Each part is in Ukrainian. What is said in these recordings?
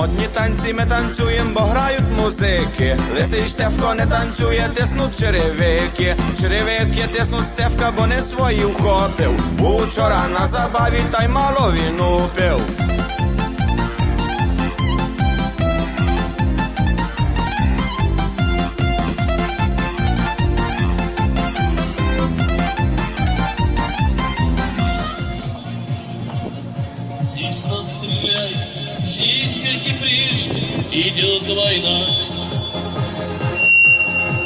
Модні танці ми танцюємо, бо грають музики. Лисий Штефко не танцює, тиснуть черевики. Черевики тиснуть Стефка, бо не свої вхопив. Учора на забаві, та й мало він упив. Идет война.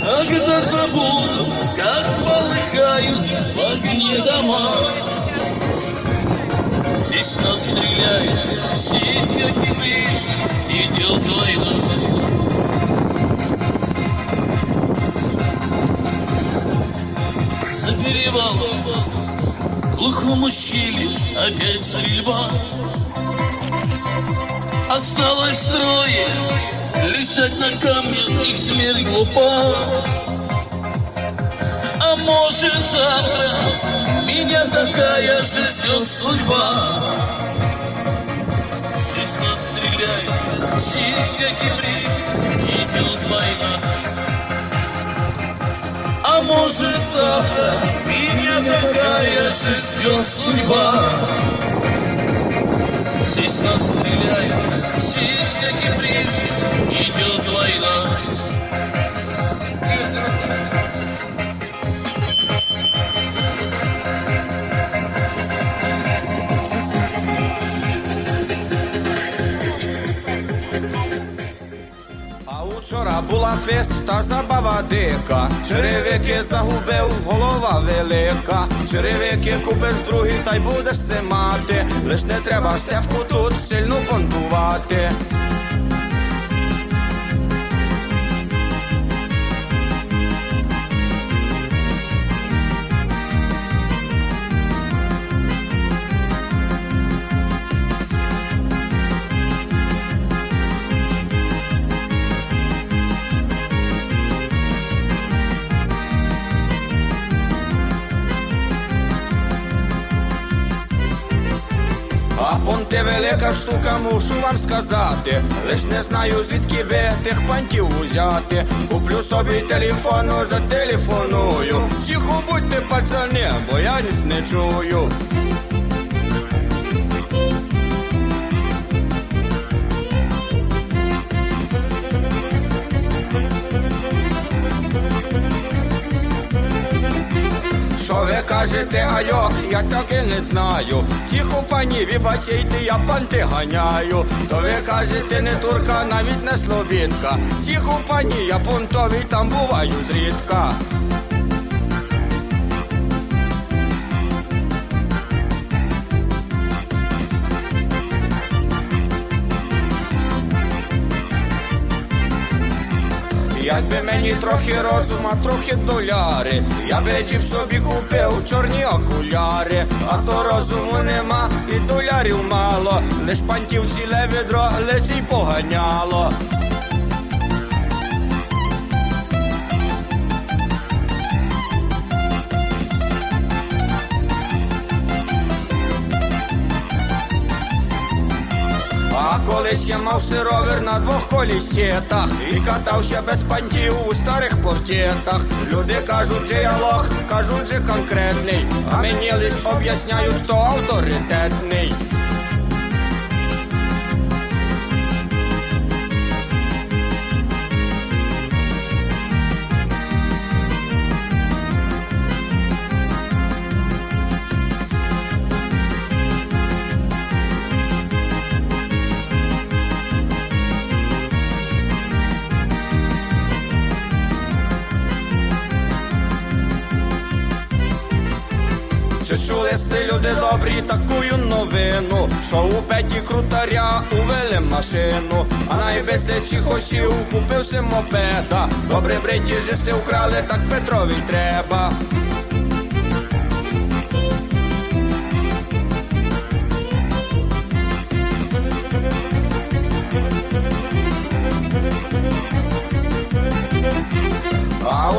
А когда забуду, как полыхают в огне дома. Здесь нас стреляют, здесь, как и прежде, идет война. За перевалом в глухом ущелье опять стрельба Осталось трое Лежать на камне их смерть глупа. А может завтра Меня такая же ждет судьба. Здесь нас стреляют Здесь, как и идет война. А может завтра меня такая же ждет судьба Здесь нас стреляют, здесь, как и прежде, идет война фест та забава дика. Черевики загубив, голова велика. Черевики купиш другий, та й будеш це мати. Лиш не треба стевку тут сильно понтувати. А понте велика штука, мушу вам сказати. Лиш не знаю, звідки ви тих пантів узяти. Куплю собі телефону, зателефоную. Тихо будьте, пацани, бо я ніч не чую. Кажете, айо, я так і не знаю. Тихо, пані, вибачайте, я панти ганяю. То ви кажете, не турка, навіть не словінка. у пані, я понтовий, там буваю зрідка. Якби мені трохи розума, трохи доляри, я би джіп собі купив чорні окуляри, а то розуму нема і долярів мало, лиш пантів ціле відро, лиш і поганяло. Колись мав сировер на двох колісетах І катався без пантів у старих портетах. Люди кажуть, же я лох, кажуть, же конкретний А мені лиш об'ясняють, хто авторитетний люди добрі такую новину, що у петі крутаря увели машину, а найбезпечі хошів купився мопеда. Добре бриті жисти вкрали, так Петрові треба.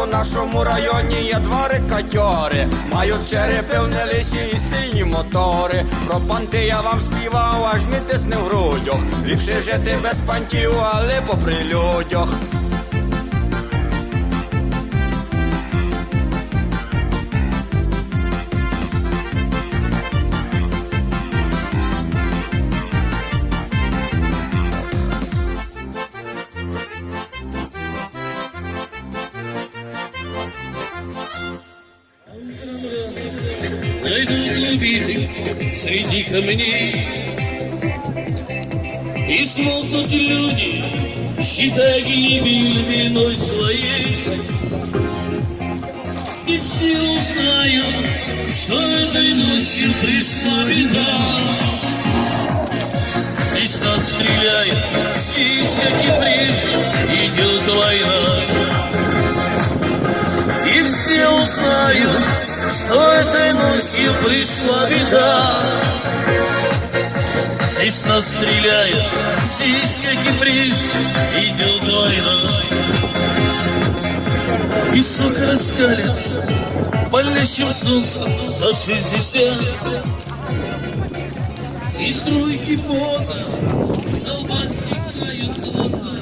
У нашому районі є два рекатьори. Мають черепи в нелісі і сильні мотори. Про панти я вам співав, аж мені тисне в грудях. Ліпше жити без пантів, але попри людях. Убитых среди камней. И смолкнут люди, считая гибель виной своей. И все узнают, что этой ночью пришла беда. Здесь нас стреляют, здесь, как и прежде, идет война узнают, что этой ночью пришла беда. Здесь нас стреляют, здесь, как и прежде, идет война. И сок раскалится, палящим солнцем за шестьдесят. И струйки пота с лба стекают глаза.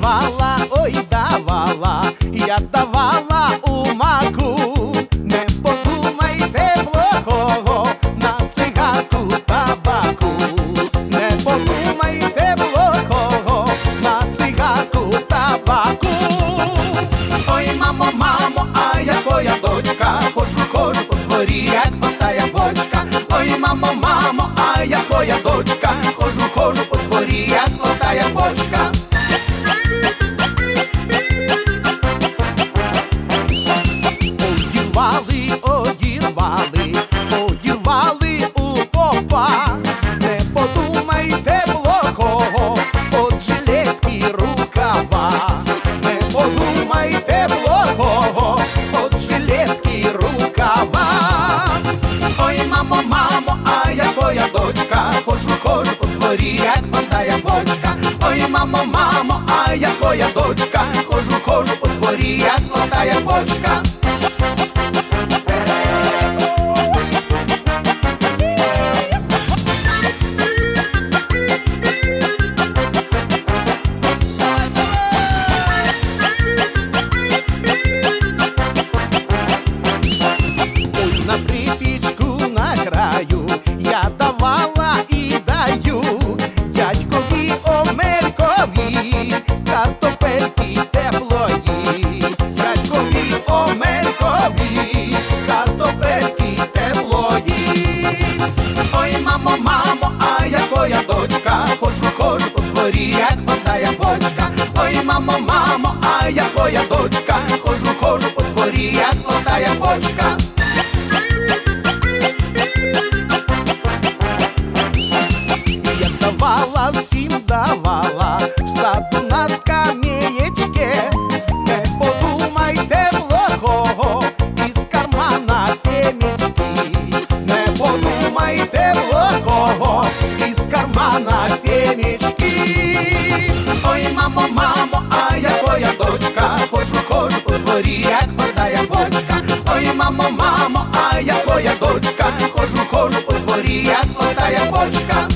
Давала, ой, давала, я давала у маку. Не подумайте плохого на цигарку табаку. Не подумайте плохого на цигарку табаку. Ой, мамо, мамо, а я твоя дочка. Хожу, хожу по дворі, як отая бочка. Ой, мамо, мамо, а я твоя дочка. Хожу, хожу по дворі, як отая дворі, як отая бочка. Ой, мамо, мамо, а я твоя дочка, хожу, хожу по дворі, як отая бочка. Дворі, як отая бочка.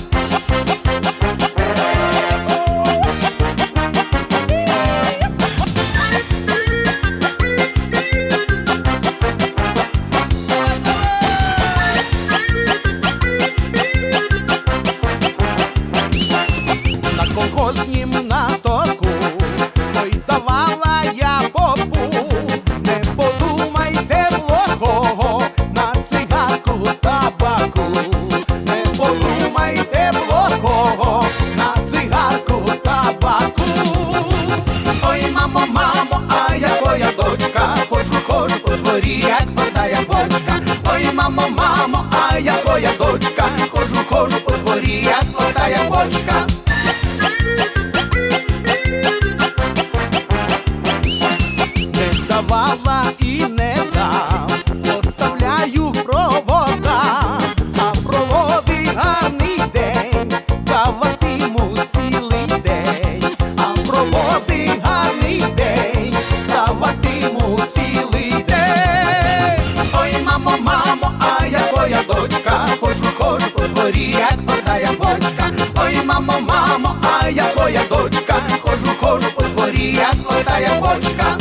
Дворі, як одна бочка. Ой, мамо, мамо, а я твоя дочка. Хожу, хожу по дворі, як одна бочка.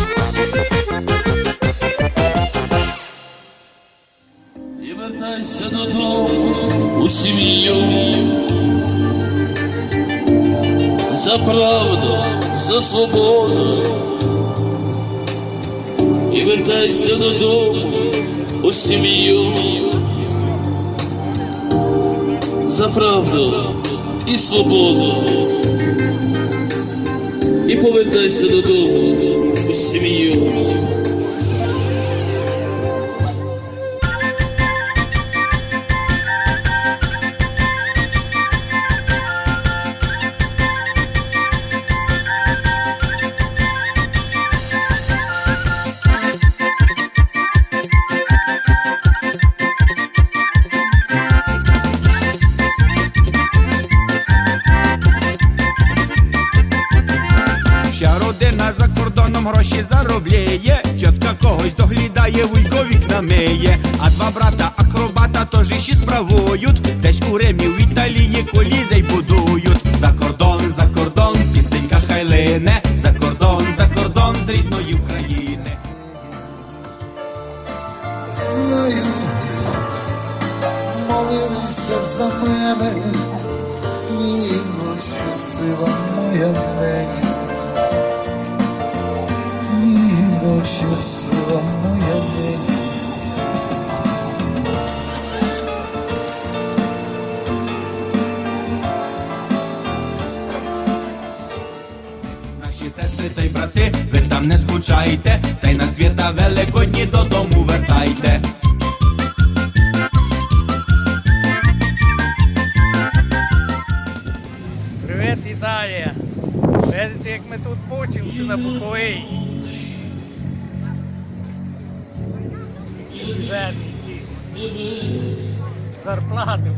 І вертайся додому у сім'ю. За правду, за свободу. І вертайся додому у сім'ю. За правду і свободу. І повертайся додому у сім'ю. Гроші Тітка когось доглядає, вуйко вікна миє, а два брата акробата теж іще справують, десь у Римі в Італії колізей будують. За кордон, за кордон, пісенька хай лине, за кордон, за кордон з рідної України. Знаю, молилися за мене, ні ночі сила моя мені, ночі сила мені. Наші сестри та й брати, ви там не скучайте, та й на свята великодні додому вертайте. Привіт, Італія! Видите, як ми тут мучимося на Буковині. Бедні ті. Зарплати.